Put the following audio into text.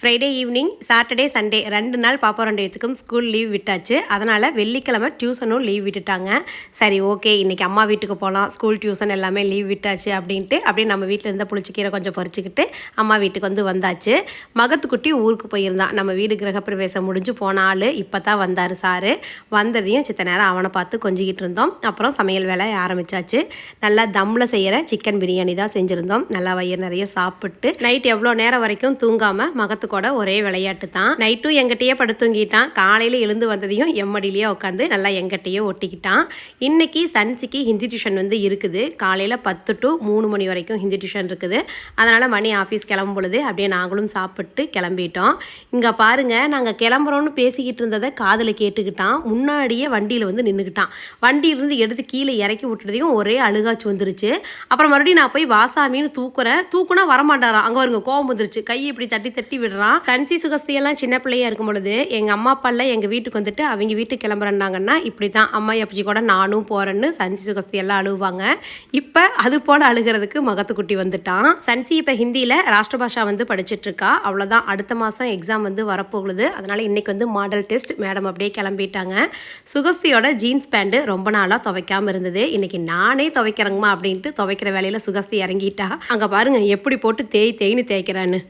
Friday evening Saturday Sunday ரெண்டு நாள் பாப்பா ரெண்டு இடத்துக்கும் ஸ்கூல் லீவ் விட்டாச்சு. அதனால் வெள்ளிக்கிழமை டியூஷனும் லீவ் விட்டுட்டாங்க. சரி ஓகே இன்றைக்கி அம்மா வீட்டுக்கு போகலாம் ஸ்கூல் டியூஷன் எல்லாமே லீவ் விட்டாச்சு அப்படின்ட்டு அப்படியே நம்ம வீட்டில் இருந்த புளிச்சிக்கீரை கொஞ்சம் பறிச்சுக்கிட்டு அம்மா வீட்டுக்கு வந்து வந்தாச்சு. மகத்துக்குட்டி ஊருக்கு போயிருந்தான் நம்ம வீடு கிரகப்பிரவேசம் முடிஞ்சு போன ஆள் இப்போ தான் வந்தார் சாரு. வந்ததையும் சித்த நேரம் அவனை பார்த்து கொஞ்சிக்கிட்டு இருந்தோம். அப்புறம் சமையல் வேலை ஆரம்பிச்சாச்சு. நல்லா தம்மில் செய்கிற சிக்கன் பிரியாணி தான் செஞ்சுருந்தோம். நல்லா வயிறு நிறைய சாப்பிட்டு நைட் எவ்வளோ நேரம் வரைக்கும் தூங்காமல் மகத்து கூட ஒரே விளையாட்டு தான். நைட்டும் எங்கிட்டயே படுத்துங்கிட்டான். காலையில் எழுந்து வந்ததையும் எம்மடியிலேயே உட்காந்து நல்லா எங்கிட்டயே ஒட்டிக்கிட்டான். இன்னைக்கு சன்சிக்கு ஹிந்தி டியூஷன் வந்து இருக்குது. காலையில் பத்து டு மூணு மணி வரைக்கும் ஹிந்தி டியூஷன் இருக்குது. அதனால் மணி ஆஃபீஸ் கிளம்பும் பொழுது அப்படியே நாங்களும் சாப்பிட்டு கிளம்பிட்டோம். இங்கே பாருங்க நாங்கள் கிளம்புறோன்னு பேசிக்கிட்டு இருந்ததை காதில் கேட்டுக்கிட்டான். முன்னாடியே வண்டியில் வந்து நின்றுக்கிட்டான் வண்டியிலிருந்து எடுத்து கீழே இறக்கி விட்டுறதையும் ஒரே அழுகாச்சு வந்துருச்சு. அப்புறம் மறுபடியும் நான் போய் வாசாமின்னு தூக்குறேன். தூக்குனா வரமாட்டாராம். அங்கே வருங்க கோவம் வந்துருச்சு. கையை இப்படி தட்டி தட்டி விடுறான். கன்சி சுகஸ்தி எல்லாம் சின்ன பிள்ளையா இருக்கும் பொழுது எங்கள் அம்மா அப்பா எங்கள் வீட்டுக்கு வந்துட்டு அவங்க வீட்டுக்கு கிளம்புறேன்னாங்கன்னா இப்படி தான் அம்மா எப்பச்சி கூட நானும் போகிறேன்னு சன்சி சுகஸ்தி எல்லாம் அழுவாங்க இப்போ அது போல அழுகிறதுக்கு மகத்துக்குட்டி வந்துட்டான். சன்சி இப்போ ஹிந்தியில் ராஷ்டிரபாஷா வந்து படிச்சிட்டு இருக்கா அவ்வளோதான் அடுத்த மாதம் எக்ஸாம் வந்து வரப்போகுது. அதனால் இன்னைக்கு வந்து மாடல் டெஸ்ட் மேடம் அப்படியே கிளம்பிட்டாங்க. சுகஸ்தியோட ஜீன்ஸ் பேண்ட்டு ரொம்ப நாளாக துவைக்காம இருந்தது. இன்னைக்கு நானே துவைக்கிறேங்கம்மா அப்படின்ட்டு துவைக்கிற வேலையில் சுகஸ்தி இறங்கிட்டா. அங்கே பாருங்க எப்படி போட்டு தேய் தேய்னு தேய்க்கிறான்னு.